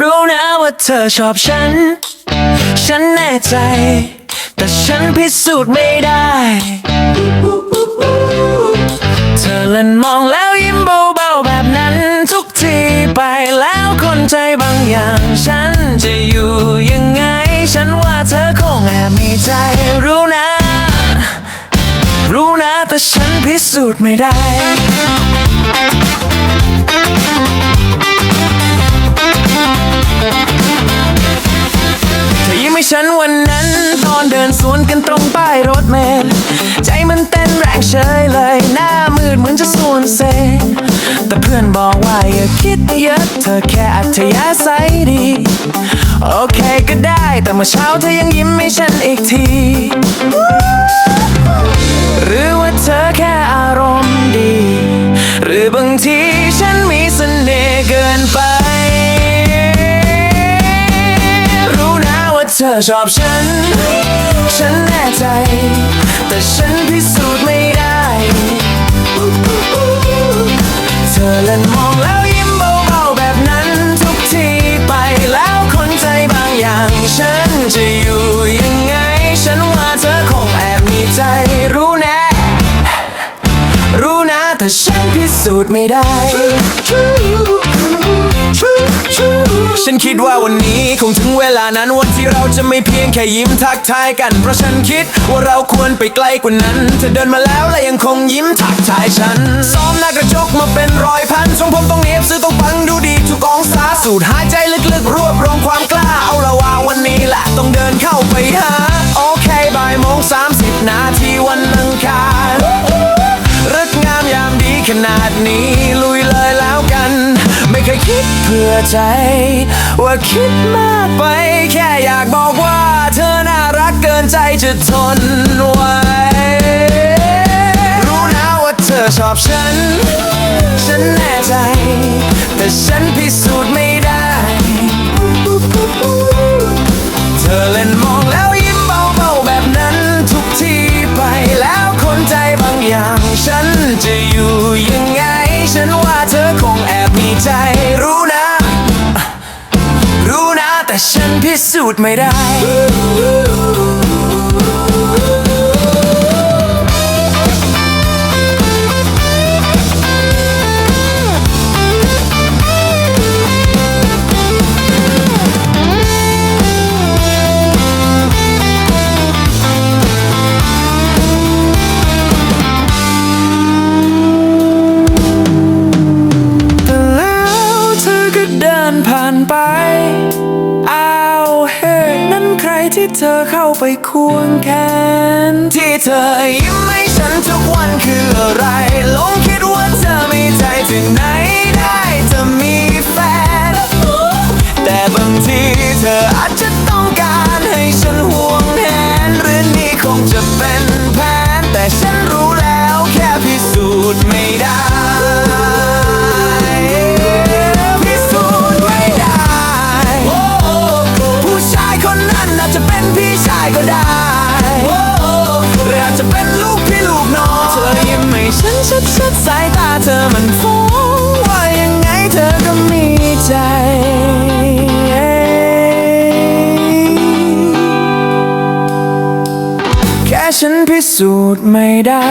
รู้นะว่าเธอชอบฉัน ฉันแน่ใจ แต่ฉันพิสูจน์ไม่ได้ เธอเล่นมองแล้วยิ้มเบาๆแบบนั้นทุกทีไปแล้วคนใจบางอย่าง ฉันจะอยู่ยังไง ฉันว่าเธอคงแอบมีใจรู้นะ รู้นะแต่ฉันพิสูจน์ไม่ได้ ฉันวันนั้น ตอนเดินสวนกันตรงป้ายรถเมล์ใจมันเต้นแรงเฉยเลย หน้ามืดเหมือนจะสูญเซ แต่เพื่อนบอกว่าอย่าคิดเยอะ เธอแค่อัธยาศัยดี โอเคก็ได้ แต่เมื่อเช้าเธอยังยิ้มให้ฉันอีกที หรือว่าเธอแค่อารมณ์ดี หรือบางที ธอชอบฉัน ฉันแน่ใจ แต่ฉันพิสูจน์ไม่ได้ แต่ฉันพิสูจน์ไม่ได้ ฉันคิดว่าวันนี้คงถึงเวลานั้นวันที่เราจะไม่เพียงแค่ยิ้มทักทายกัน เพราะฉันคิดว่าเราควรไปไกลกว่านั้น เธอเดินมาแล้วและยังคงยิ้มทักทายฉัน ซ้อมหน้ากระจกมาเป็นรอยพันทรงผมต้องเนียบซื้อต้องฟังดูดีทุกองศาสูดหายใจลึกๆ รวบรวมความกล้าเอา ขนาดนี้ลุยเลยแล้วกัน ไม่เคยคิดเพื่อใจ ว่าคิดมากไป แค่อยากบอกว่าเธอน่ารักเกินใจจะทนไหวรู้นะว่าเธอชอบฉัน ฉันแน่ใจ แต่ฉันพิสูจน์ไม่ ดไม่ได้ ที่เธอเข้าไปควงแขนที่เธอยิ้มให้ฉันทุกวันคืออะไร ลงคิดว่าเธอมีใจถึงไหน เป็นพี่ชายก็ได้หรืออาจจะเป็นลูกพี่ลูกน้องเธอยิ้มให้ฉันชัดๆสายตาเธอมันฟ้องว่ายังไงเธอก็มีใจแค่ฉันพิสูจน์ไม่ได้